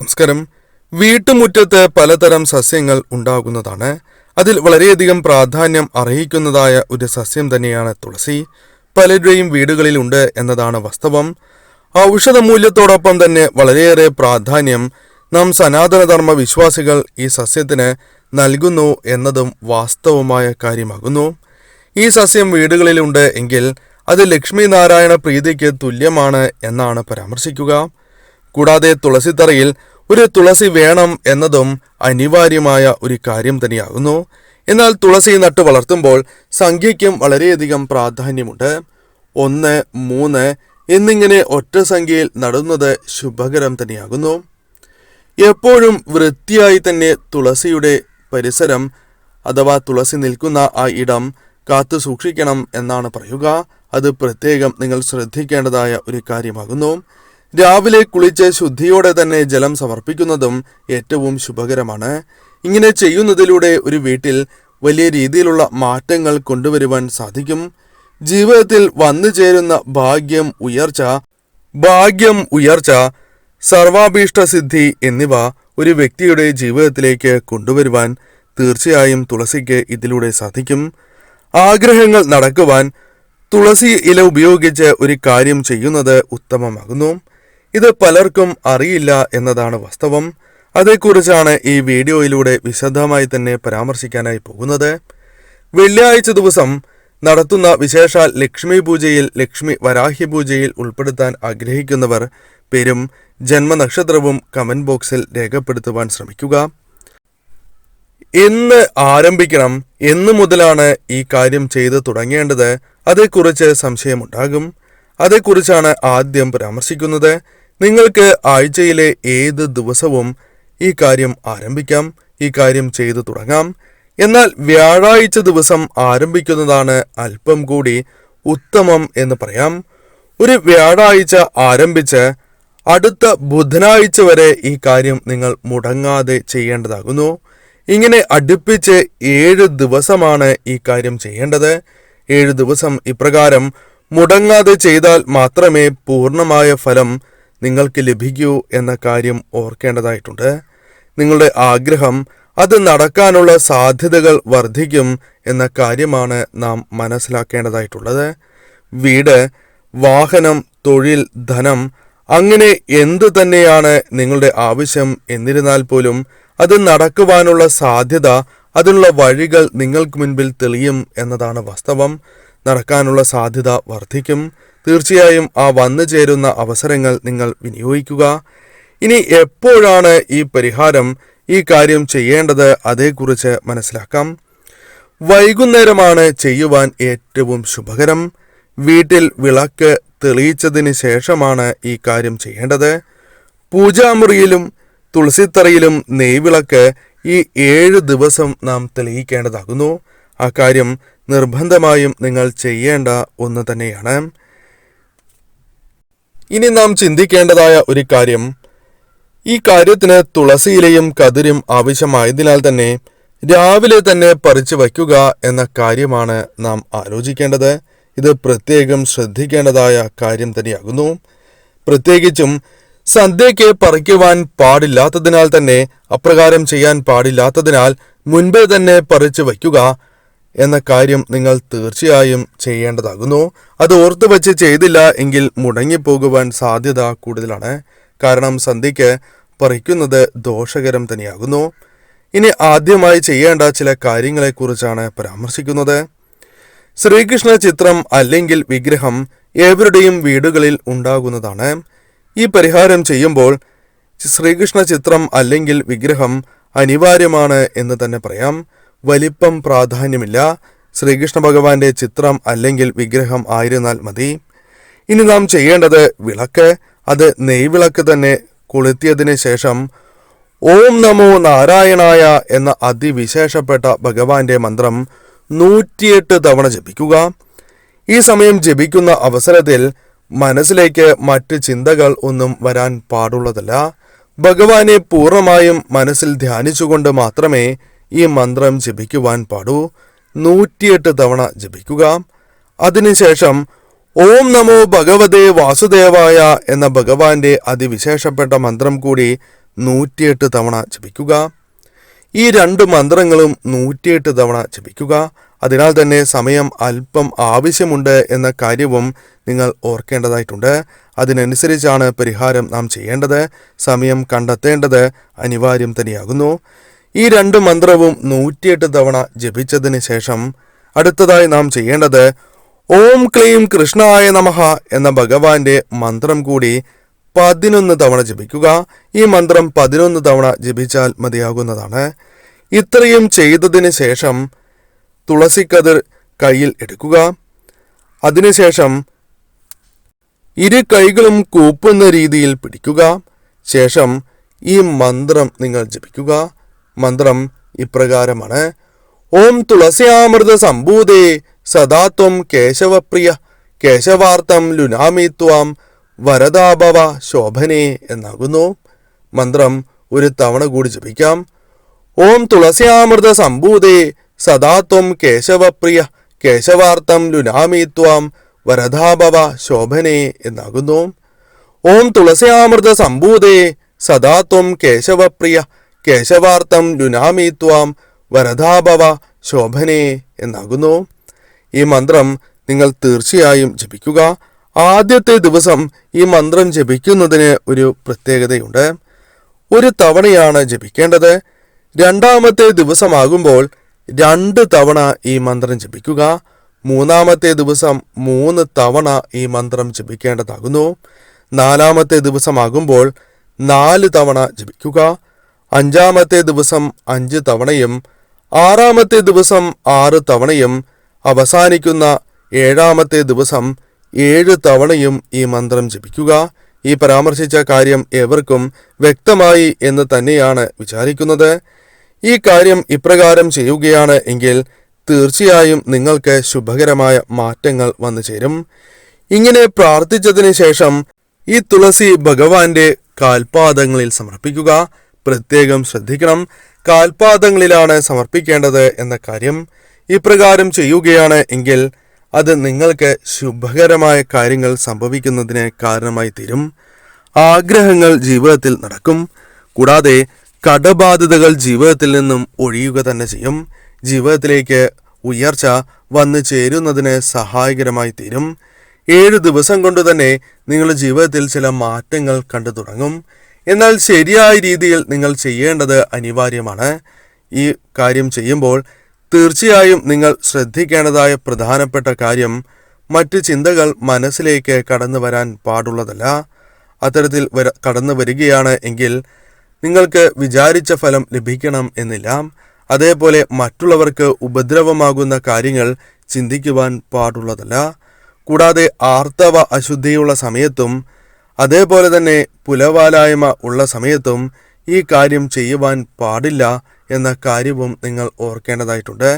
നമസ്കാരം. വീട്ടുമുറ്റത്ത് പലതരം സസ്യങ്ങൾ ഉണ്ടാകുന്നതാണ്. അതിൽ വളരെയധികം പ്രാധാന്യം അർഹിക്കുന്നതായ ഒരു സസ്യം തന്നെയാണ് തുളസി. പലരുടെയും വീടുകളിലുണ്ട് എന്നതാണ് വാസ്തവം. ഔഷധ മൂല്യത്തോടൊപ്പം തന്നെ വളരെയേറെ പ്രാധാന്യം നാം സനാതനധർമ്മ വിശ്വാസികൾ ഈ സസ്യത്തിന് നൽകുന്നു എന്നതും വാസ്തവമായ കാര്യമാകുന്നു. ഈ സസ്യം വീടുകളിലുണ്ട് എങ്കിൽ അത് ലക്ഷ്മി നാരായണ പ്രീതിക്ക് തുല്യമാണ് എന്നാണ് പരാമർശിക്കുക. കൂടാതെ തുളസിത്തറയിൽ ഒരു തുളസി വേണം എന്നതും അനിവാര്യമായ ഒരു കാര്യം തന്നെയാകുന്നു. എന്നാൽ തുളസി നട്ടു വളർത്തുമ്പോൾ സംഖ്യയ്ക്കും വളരെയധികം പ്രാധാന്യമുണ്ട്. ഒന്ന് മൂന്ന് എന്നിങ്ങനെ ഒറ്റ സംഖ്യയിൽ നടുന്നത് ശുഭകരം തന്നെയാകുന്നു. എപ്പോഴും വൃത്തിയായി തന്നെ തുളസിയുടെ പരിസരം അഥവാ തുളസി നിൽക്കുന്ന ആ ഇടം കാത്തു സൂക്ഷിക്കണം എന്നാണ് പറയുക. അത് പ്രത്യേകം നിങ്ങൾ ശ്രദ്ധിക്കേണ്ടതായ ഒരു കാര്യമാകുന്നു. രാവിലെ കുളിച്ച് ശുദ്ധിയോടെ തന്നെ ജലം സമർപ്പിക്കുന്നതും ഏറ്റവും ശുഭകരമാണ്. ഇങ്ങനെ ചെയ്യുന്നതിലൂടെ ഒരു വീട്ടിൽ വലിയ രീതിയിലുള്ള മാറ്റങ്ങൾ കൊണ്ടുവരുവാൻ സാധിക്കും. ജീവിതത്തിൽ വന്നു ചേരുന്ന ഭാഗ്യം ഉയർച്ച ഭാഗ്യം ഉയർച്ച സർവാഭീഷ്ട സിദ്ധി എന്നിവ ഒരു വ്യക്തിയുടെ ജീവിതത്തിലേക്ക് കൊണ്ടുവരുവാൻ തീർച്ചയായും തുളസിക്ക് ഇതിലൂടെ സാധിക്കും. ആഗ്രഹങ്ങൾ നടക്കുവാൻ തുളസി ഇല ഉപയോഗിച്ച് ഒരു കാര്യം ചെയ്യുന്നത് ഉത്തമമാകുന്നു. ഇത് പലർക്കും അറിയില്ല എന്നതാണ് വാസ്തവം. അതേക്കുറിച്ചാണ് ഈ വീഡിയോയിലൂടെ വിശദമായി തന്നെ പരാമർശിക്കാനായി പോകുന്നത്. വെള്ളിയാഴ്ച ദിവസം നടത്തുന്ന വിശേഷാൽ ലക്ഷ്മി പൂജയിൽ ലക്ഷ്മി വരാഹ്യ പൂജയിൽ ഉൾപ്പെടുത്താൻ ആഗ്രഹിക്കുന്നവർ പേരും ജന്മനക്ഷത്രവും കമന്റ് ബോക്സിൽ രേഖപ്പെടുത്തുവാൻ ശ്രമിക്കുക. എന്ന് ആരംഭിക്കണം എന്ന് മുതലാണ് ഈ കാര്യം ചെയ്തു തുടങ്ങേണ്ടത്. അതേക്കുറിച്ച് സംശയമുണ്ടാകും. അതേക്കുറിച്ചാണ് ആദ്യം പരാമർശിക്കുന്നത്. നിങ്ങൾക്ക് ആഴ്ചയിലെ ഏത് ദിവസവും ഈ കാര്യം ആരംഭിക്കാം ഈ കാര്യം ചെയ്തു തുടങ്ങാം. എന്നാൽ വ്യാഴാഴ്ച ദിവസം ആരംഭിക്കുന്നതാണ് അല്പം കൂടി ഉത്തമം എന്ന് പറയാം. ഒരു വ്യാഴാഴ്ച ആരംഭിച്ച് അടുത്ത ബുധനാഴ്ച വരെ ഈ കാര്യം നിങ്ങൾ മുടങ്ങാതെ ചെയ്യേണ്ടതാകുന്നു. ഇങ്ങനെ അടുപ്പിച്ച് ഏഴ് ദിവസമാണ് ഈ കാര്യം ചെയ്യേണ്ടത്. ഏഴ് ദിവസം ഇപ്രകാരം മുടങ്ങാതെ ചെയ്താൽ മാത്രമേ പൂർണമായ ഫലം നിങ്ങൾക്ക് ലഭിക്കൂ എന്ന കാര്യം ഓർക്കേണ്ടതായിട്ടുണ്ട്. നിങ്ങളുടെ ആഗ്രഹം അത് നടക്കാനുള്ള സാധ്യതകൾ വർദ്ധിക്കും എന്ന കാര്യമാണ് നാം മനസ്സിലാക്കേണ്ടതായിട്ടുള്ളത്. വീട് വാഹനം തൊഴിൽ ധനം അങ്ങനെ എന്തു തന്നെയാണ് നിങ്ങളുടെ ആവശ്യം എന്നിരുന്നാൽ പോലും അത് നടക്കുവാനുള്ള സാധ്യത അതിനുള്ള വഴികൾ നിങ്ങൾക്ക് മുൻപിൽ തെളിയും എന്നതാണ് വാസ്തവം. നടക്കാനുള്ള സാധ്യത വർദ്ധിക്കും. തീർച്ചയായും ആ വന്നു ചേരുന്ന അവസരങ്ങൾ നിങ്ങൾ വിനിയോഗിക്കുക. ഇനി എപ്പോഴാണ് ഈ പരിഹാരം ഈ കാര്യം ചെയ്യേണ്ടത് അതേക്കുറിച്ച് മനസ്സിലാക്കാം. വൈകുന്നേരമാണ് ചെയ്യുവാൻ ഏറ്റവും ശുഭകരം. വീട്ടിൽ വിളക്ക് തെളിയിച്ചതിന് ശേഷമാണ് ഈ കാര്യം ചെയ്യേണ്ടത്. പൂജാമുറിയിലും തുളസിത്തറയിലും നെയ്വിളക്ക് ഈ ഏഴ് ദിവസം നാം തെളിയിക്കേണ്ടതാകുന്നു. ആ കാര്യം നിർബന്ധമായും നിങ്ങൾ ചെയ്യേണ്ട ഒന്ന് തന്നെയാണ്. ഇനി നാം ചിന്തിക്കേണ്ടതായ ഒരു കാര്യം. ഈ കാര്യത്തിന് തുളസിയിലയും കതിരും ആവശ്യമായതിനാൽ തന്നെ രാവിലെ തന്നെ പറിച്ചു വയ്ക്കുക എന്ന കാര്യമാണ് നാം ആലോചിക്കേണ്ടത്. ഇത് പ്രത്യേകം ശ്രദ്ധിക്കേണ്ടതായ കാര്യം തന്നെയാകുന്നു. പ്രത്യേകിച്ചും സന്ധ്യയ്ക്ക് പറിക്കുവാൻ പാടില്ലാത്തതിനാൽ തന്നെ അപ്രകാരം ചെയ്യാൻ പാടില്ലാത്തതിനാൽ മുൻപേ തന്നെ പറിച്ചു വയ്ക്കുക എന്ന കാര്യം നിങ്ങൾ തീർച്ചയായും ചെയ്യേണ്ടതാകുന്നു. അത് ഓർത്തു വച്ച് ചെയ്തില്ല എങ്കിൽ മുടങ്ങിപ്പോകുവാൻ സാധ്യത കൂടുതലാണ്. കാരണം സന്ധ്യയ്ക്ക് പറിക്കുന്നത് ദോഷകരം തന്നെയാകുന്നു. ഇനി ആദ്യമായി ചെയ്യേണ്ട ചില കാര്യങ്ങളെക്കുറിച്ചാണ് പരാമർശിക്കുന്നത്. ശ്രീകൃഷ്ണ ചിത്രം അല്ലെങ്കിൽ വിഗ്രഹം ഏവരുടെയും വീടുകളിൽ ഉണ്ടാകുന്നതാണ്. ഈ പരിഹാരം ചെയ്യുമ്പോൾ ശ്രീകൃഷ്ണ ചിത്രം അല്ലെങ്കിൽ വിഗ്രഹം അനിവാര്യമാണ് എന്ന് തന്നെ പറയാം. വലിപ്പം പ്രാധാന്യമില്ല. ശ്രീകൃഷ്ണ ഭഗവാന്റെ ചിത്രം അല്ലെങ്കിൽ വിഗ്രഹം ആയിരുന്നാൽ മതി. ഇനി നാം ചെയ്യേണ്ടത് വിളക്ക്. അത് നെയ്വിളക്ക് തന്നെ കൊളുത്തിയതിന് ശേഷം ഓം നമോ നാരായണായ എന്ന അതിവിശേഷപ്പെട്ട ഭഗവാന്റെ മന്ത്രം നൂറ്റിയെട്ട് തവണ ജപിക്കുക. ഈ സമയം ജപിക്കുന്ന അവസരത്തിൽ മനസ്സിലേക്ക് മറ്റ് ചിന്തകൾ ഒന്നും വരാൻ പാടുള്ളതല്ല. ഭഗവാനെ പൂർണമായും മനസ്സിൽ ധ്യാനിച്ചുകൊണ്ട് മാത്രമേ ഈ മന്ത്രം ജപിക്കുവാൻ പാടൂ. നൂറ്റിയെട്ട് തവണ ജപിക്കുക. അതിനുശേഷം ഓം നമോ ഭഗവതേ വാസുദേവായ എന്ന ഭഗവാന്റെ അതിവിശേഷപ്പെട്ട മന്ത്രം കൂടി നൂറ്റിയെട്ട് തവണ ജപിക്കുക. ഈ രണ്ട് മന്ത്രങ്ങളും നൂറ്റിയെട്ട് തവണ ജപിക്കുക. അതിനാൽ തന്നെ സമയം അല്പം ആവശ്യമുണ്ട് എന്ന കാര്യവും നിങ്ങൾ ഓർക്കേണ്ടതായിട്ടുണ്ട്. അതിനനുസരിച്ചാണ് പരിഹാരം നാം ചെയ്യേണ്ടത്. സമയം കണ്ടെത്തേണ്ടത് അനിവാര്യം തന്നെയാകുന്നു. ഈ രണ്ട് മന്ത്രവും നൂറ്റിയെട്ട് തവണ ജപിച്ചതിന് ശേഷം അടുത്തതായി നാം ചെയ്യേണ്ടത് ഓം ക്ലീം കൃഷ്ണായ നമഹ എന്ന ഭഗവാന്റെ മന്ത്രം കൂടി പതിനൊന്ന് തവണ ജപിക്കുക. ഈ മന്ത്രം പതിനൊന്ന് തവണ ജപിച്ചാൽ മതിയാകുന്നതാണ്. ഇത്രയും ചെയ്തതിന് ശേഷം തുളസിക്കതിർ കയ്യിൽ എടുക്കുക. അതിനുശേഷം ഇരു കൈകളും കൂപ്പുന്ന രീതിയിൽ പിടിക്കുക. ശേഷം ഈ മന്ത്രം നിങ്ങൾ ജപിക്കുക. മന്ത്രം ഇപ്രകാരമാണ്. ഓം തുളസിയാമൃത സംഭൂതേ സദാത്വം കേശവപ്രിയ കേശവാർത്തം ലുനാമിത്വാം വരദാഭവ ശോഭനേ എന്നാകുന്നു. മന്ത്രം ഒരു തവണ കൂടി ജപിക്കാം. ഓം തുളസിയാമൃത സംഭൂതേ സദാത്വം കേശവപ്രിയ കേശവാർത്തം ലുനാമിത്വാം വരദാഭവ ശോഭനേ എന്നാകുന്നു. ഓം തുളസിയാമൃത സംഭൂതേ സദാത്വം കേശവപ്രിയ കേശവാർത്തം ലുനാമിത്വാം വരദാഭവ ശോഭനേ എന്നാകുന്നു. ഈ മന്ത്രം നിങ്ങൾ തീർച്ചയായും ജപിക്കുക. ആദ്യത്തെ ദിവസം ഈ മന്ത്രം ജപിക്കുന്നതിന് ഒരു പ്രത്യേകതയുണ്ട്. ഒരു തവണയാണ് ജപിക്കേണ്ടത്. രണ്ടാമത്തെ ദിവസമാകുമ്പോൾ രണ്ട് തവണ ഈ മന്ത്രം ജപിക്കുക. മൂന്നാമത്തെ ദിവസം മൂന്ന് തവണ ഈ മന്ത്രം ജപിക്കേണ്ടതാകുന്നു. നാലാമത്തെ ദിവസമാകുമ്പോൾ നാല് തവണ ജപിക്കുക. അഞ്ചാമത്തെ ദിവസം അഞ്ച് തവണയും ആറാമത്തെ ദിവസം ആറ് തവണയും അവസാനിക്കുന്ന ഏഴാമത്തെ ദിവസം ഏഴ് തവണയും ഈ മന്ത്രം ജപിക്കുക. ഈ പരാമർശിച്ച കാര്യം എവർക്കും വ്യക്തമായി എന്ന് തന്നെയാണ് വിചാരിക്കുന്നത്. ഈ കാര്യം ഇപ്രകാരം ചെയ്യുകയാണ് എങ്കിൽ തീർച്ചയായും നിങ്ങൾക്ക് ശുഭകരമായ മാറ്റങ്ങൾ വന്നു ചേരും. ഇങ്ങനെ പ്രാർത്ഥിച്ചതിന് ശേഷം ഈ തുളസി ഭഗവാന്റെ കാൽപാദങ്ങളിൽ സമർപ്പിക്കുക. പ്രത്യേകം ശ്രദ്ധിക്കണം. കാൽപാദങ്ങളിലാണ് സമർപ്പിക്കേണ്ടത് എന്ന കാര്യം ഇപ്രകാരം ചെയ്യുകയാണ് എങ്കിൽ അത് നിങ്ങൾക്ക് ശുഭകരമായ കാര്യങ്ങൾ സംഭവിക്കുന്നതിന് കാരണമായി തീരും. ആഗ്രഹങ്ങൾ ജീവിതത്തിൽ നടക്കും. കൂടാതെ കടബാധ്യതകൾ ജീവിതത്തിൽ നിന്നും ഒഴിയുക തന്നെ ചെയ്യും. ജീവിതത്തിലേക്ക് ഉയർച്ച വന്നു ചേരുന്നതിന് സഹായകരമായി തീരും. ഏഴ് ദിവസം കൊണ്ട് തന്നെ നിങ്ങളുടെ ജീവിതത്തിൽ ചില മാറ്റങ്ങൾ കണ്ടു തുടങ്ങും. എന്നാൽ ശരിയായ രീതിയിൽ നിങ്ങൾ ചെയ്യേണ്ടത് അനിവാര്യമാണ്. ഈ കാര്യം ചെയ്യുമ്പോൾ തീർച്ചയായും നിങ്ങൾ ശ്രദ്ധിക്കേണ്ടതായ പ്രധാനപ്പെട്ട കാര്യം മറ്റ് ചിന്തകൾ മനസ്സിലേക്ക് കടന്നു വരാൻ പാടുള്ളതല്ല. അത്തരത്തിൽ വര കടന്നു വരികയാണ് എങ്കിൽ നിങ്ങൾക്ക് വിചാരിച്ച ഫലം ലഭിക്കണം എന്നില്ല. അതേപോലെ മറ്റുള്ളവർക്ക് ഉപദ്രവമാകുന്ന കാര്യങ്ങൾ ചിന്തിക്കുവാൻ പാടുള്ളതല്ല. കൂടാതെ ആർത്തവ അശുദ്ധിയുള്ള സമയത്തും അതേപോലെ തന്നെ പുലവാലായ്മ ഉള്ള സമയത്തും ഈ കാര്യം ചെയ്യുവാൻ പാടില്ല എന്ന കാര്യവും നിങ്ങൾ ഓർക്കേണ്ടതായിട്ടുണ്ട്.